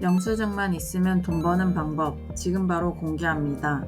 영수증만 있으면 돈 버는 방법 지금 바로 공개합니다.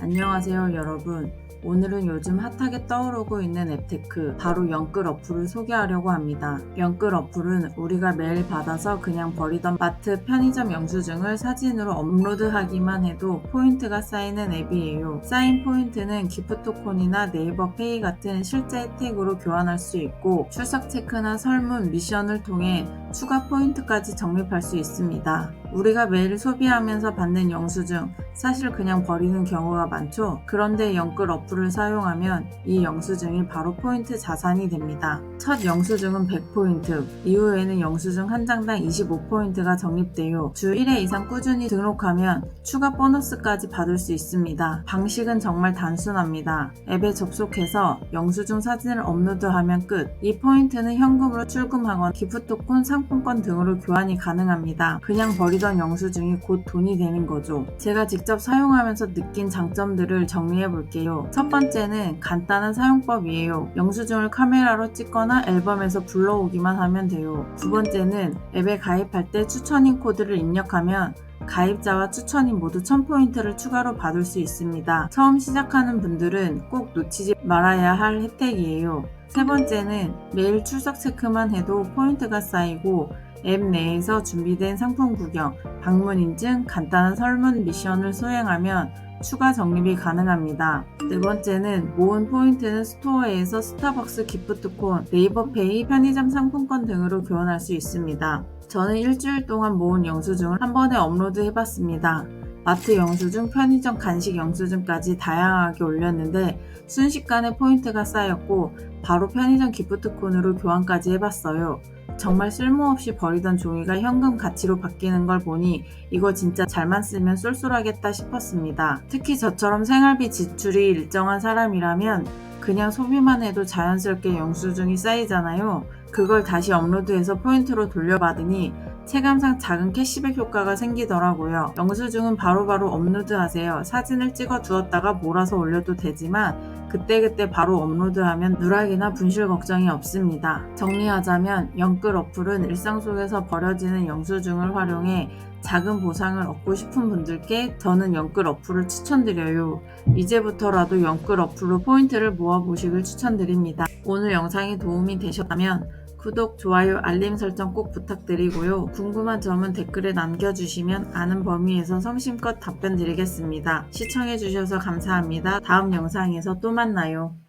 안녕하세요 여러분. 오늘은 요즘 핫하게 떠오르고 있는 앱테크 바로 영끌 어플을 소개하려고 합니다. 영끌 어플은 우리가 매일 받아서 그냥 버리던 마트 편의점 영수증을 사진으로 업로드하기만 해도 포인트가 쌓이는 앱이에요. 쌓인 포인트는 기프토콘이나 네이버 페이 같은 실제 혜택으로 교환할 수 있고 출석 체크나 설문, 미션을 통해 추가 포인트까지 적립할 수 있습니다. 우리가 매일 소비하면서 받는 영수증, 사실 그냥 버리는 경우가 많죠? 그런데 영끌 어플을 사용하면 이 영수증이 바로 포인트 자산이 됩니다. 첫 영수증은 100포인트, 이후에는 영수증 한 장당 25포인트가 적립돼요. 주 1회 이상 꾸준히 등록하면 추가 보너스까지 받을 수 있습니다. 방식은 정말 단순합니다. 앱에 접속해서 영수증 사진을 업로드하면 끝. 이 포인트는 현금으로 출금하거나 기프토콘, 상품권 등으로 교환이 가능합니다. 그냥 버리던 영수증이 곧 돈이 되는 거죠. 제가 직접 사용하면서 느낀 장점들을 정리해 볼게요. 첫 번째는 간단한 사용법이에요. 영수증을 카메라로 찍거나 앨범에서 불러오기만 하면 돼요. 두 번째는 앱에 가입할 때 추천인 코드를 입력하면 가입자와 추천인 모두 1000포인트를 추가로 받을 수 있습니다. 처음 시작하는 분들은 꼭 놓치지 말아야 할 혜택이에요. 세 번째는 매일 출석 체크만 해도 포인트가 쌓이고 앱 내에서 준비된 상품 구경, 방문 인증, 간단한 설문 미션을 수행하면 추가 적립이 가능합니다. 네 번째는 모은 포인트는 스토어에서 스타벅스 기프트콘, 네이버페이, 편의점 상품권 등으로 교환할 수 있습니다. 저는 일주일 동안 모은 영수증을 한 번에 업로드 해봤습니다. 마트 영수증, 편의점 간식 영수증까지 다양하게 올렸는데 순식간에 포인트가 쌓였고 바로 편의점 기프트콘으로 교환까지 해봤어요. 정말 쓸모없이 버리던 종이가 현금 가치로 바뀌는 걸 보니 이거 진짜 잘만 쓰면 쏠쏠하겠다 싶었습니다. 특히 저처럼 생활비 지출이 일정한 사람이라면 그냥 소비만 해도 자연스럽게 영수증이 쌓이잖아요. 그걸 다시 업로드해서 포인트로 돌려받으니 체감상 작은 캐시백 효과가 생기더라고요. 영수증은 바로바로 업로드하세요. 사진을 찍어 두었다가 몰아서 올려도 되지만 그때그때 바로 업로드하면 누락이나 분실 걱정이 없습니다. 정리하자면 영끌 어플은 일상 속에서 버려지는 영수증을 활용해 작은 보상을 얻고 싶은 분들께 저는 영끌 어플을 추천드려요. 이제부터라도 영끌 어플로 포인트를 모아보시길 추천드립니다. 오늘 영상이 도움이 되셨다면 구독, 좋아요, 알림 설정 꼭 부탁드리고요. 궁금한 점은 댓글에 남겨주시면 아는 범위에서 성심껏 답변 드리겠습니다. 시청해주셔서 감사합니다. 다음 영상에서 또 만나요.